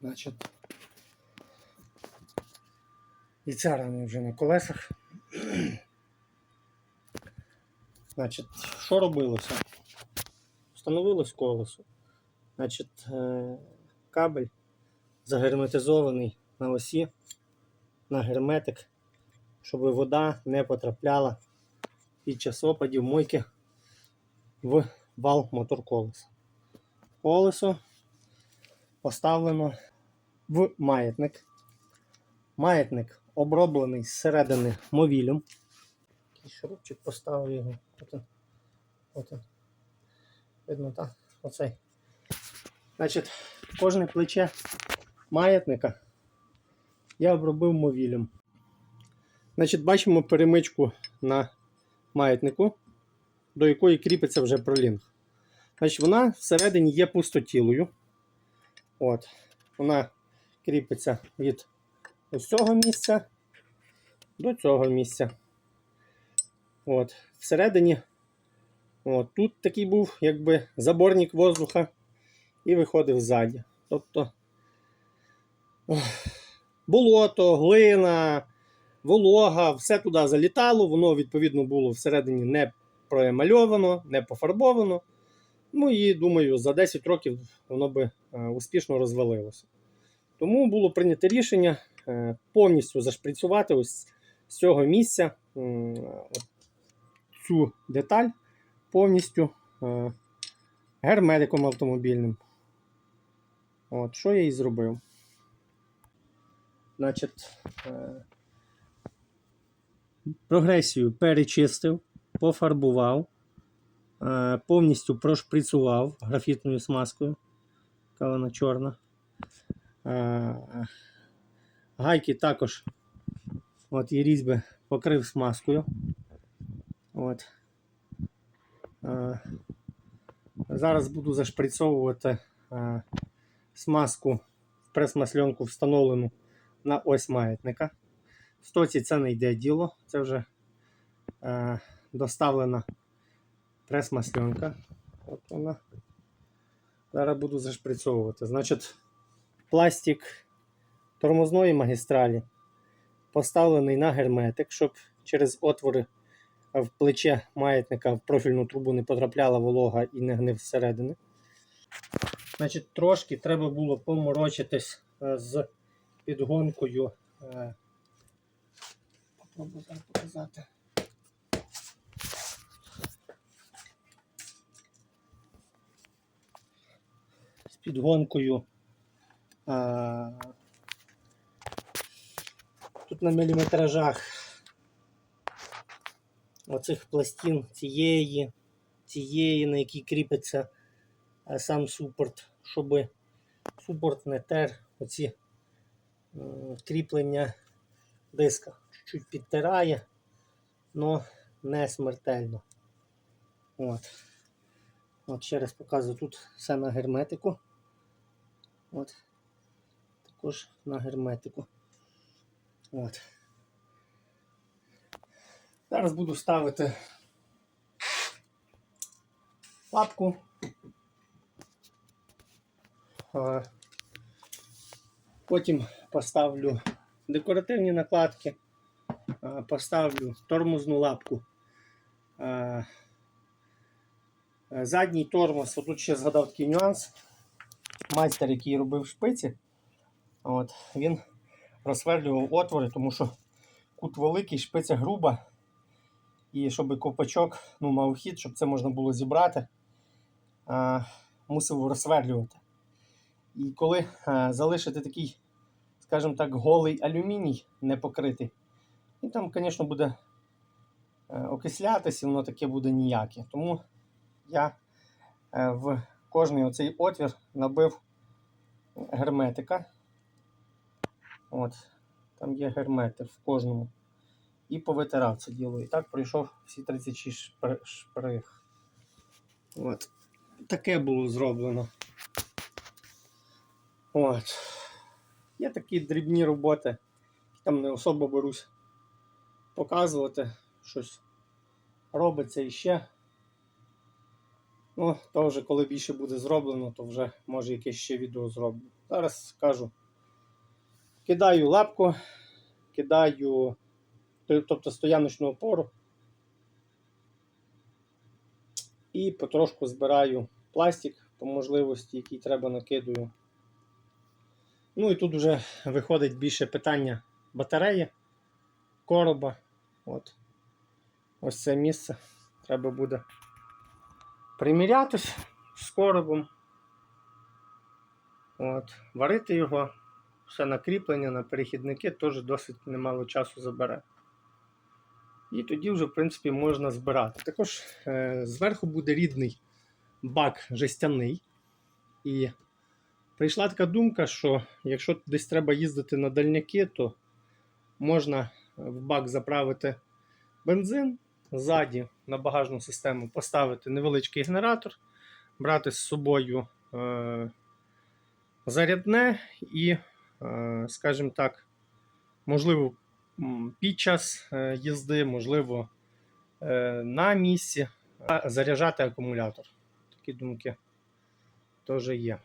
Значить, і ця рана вже на колесах. Значить, що робилося? Встановилось колесо. Значить, е, кабель загерметизований на осі, на герметик, щоб вода не потрапляла під час опадів мойки в вал мотор колеса. Колесо поставлено в маятник. Маятник оброблений зсередини мовілем. Такий шурупчик поставив його. От він. От він. Видно, так? Оцей. Значить, кожне плече маятника я обробив мовілем. Значить, бачимо перемичку на маятнику, до якої кріпиться вже пролінг. Значить, вона всередині є пустотілою. От. Вона кріпиться від ось цього місця до цього місця. От. Всередині от, тут такий був якби заборник воздуха і виходив ззаді. Тобто болото, глина, волога, все туди залітало, воно відповідно було всередині не проемальовано, не пофарбовано. Ну і думаю, за 10 років воно би е, успішно розвалилося. Тому було прийнято рішення е, повністю зашприцювати ось з цього місця цю деталь повністю е, герметиком автомобільним. От, що я і зробив. Значить, прогресію перечистив, пофарбував, повністю прошприцював графітною смазкою. Яка вона чорна. Е, Гайки також от і різьби покрив смазкою. От. Е, Зараз буду зашприцьовувати е, смазку в прес-масленку встановлену на ось маятника. В стоці це не йде діло, це вже е, доставлена прес-масленка. От вона. Зараз буду зашприцьовувати. Значить, пластик тормозної магістралі поставлений на герметик, щоб через отвори в плече маятника в профільну трубу не потрапляла волога і не гнив зсередини. Значить, трошки треба було поморочитись е, з підгонкою. е, Попробую зараз показати. Підгонкою. е, Тут на міліметражах оцих пластин цієї, цієї, на якій кріпиться е, сам супорт, щоб супорт не тер оці м, кріплення диска. Чуть-чуть підтирає, але не смертельно. От. От ще раз показую тут все на герметику. От. Також на герметику. От. Зараз буду ставити лапку. Потім поставлю декоративні накладки, поставлю тормозну лапку. Задній тормоз, тут ще згадав такий нюанс. Майстер, який робив шпиці, от, він розсверлював отвори, тому що кут великий, шпиця груба. І щоб ковпачок ну, мав хід, щоб це можна було зібрати, а, мусив розсверлювати. І коли а, залишити такий, скажімо так, голий алюміній не покритий, він там, звісно, буде е, окислятися, воно таке буде ніяке. Тому я е, в кожний оцей отвір набив герметика. От, там є герметик в кожному. І повитирав це діло. І так пройшов всі 36 шпри- шприг. От. Таке було зроблено. От. Є такі дрібні роботи. Там не особо берусь показувати. Щось робиться іще. Ну, то вже коли більше буде зроблено, то вже може якесь ще відео зроблю. Зараз кажу. Кидаю лапку, кидаю, тобто стояночну опору. І потрошку збираю пластик по можливості, який треба накидую. Ну і тут вже виходить більше питання батареї, короба. От. Ось це місце. Треба буде примірятись з коробом. От. Варити його. Все на кріплення, на перехідники теж досить немало часу забере. І тоді вже, в принципі, можна збирати. Також е, зверху буде рідний бак жестяний. І прийшла така думка, що якщо десь треба їздити на дальняки, то можна в бак заправити бензин, ззаді на багажну систему поставити невеличкий генератор, брати з собою е, зарядне і, е, скажімо так, можливо, під час е, їзди, можливо, е, на місці заряджати акумулятор. Такі думки теж є.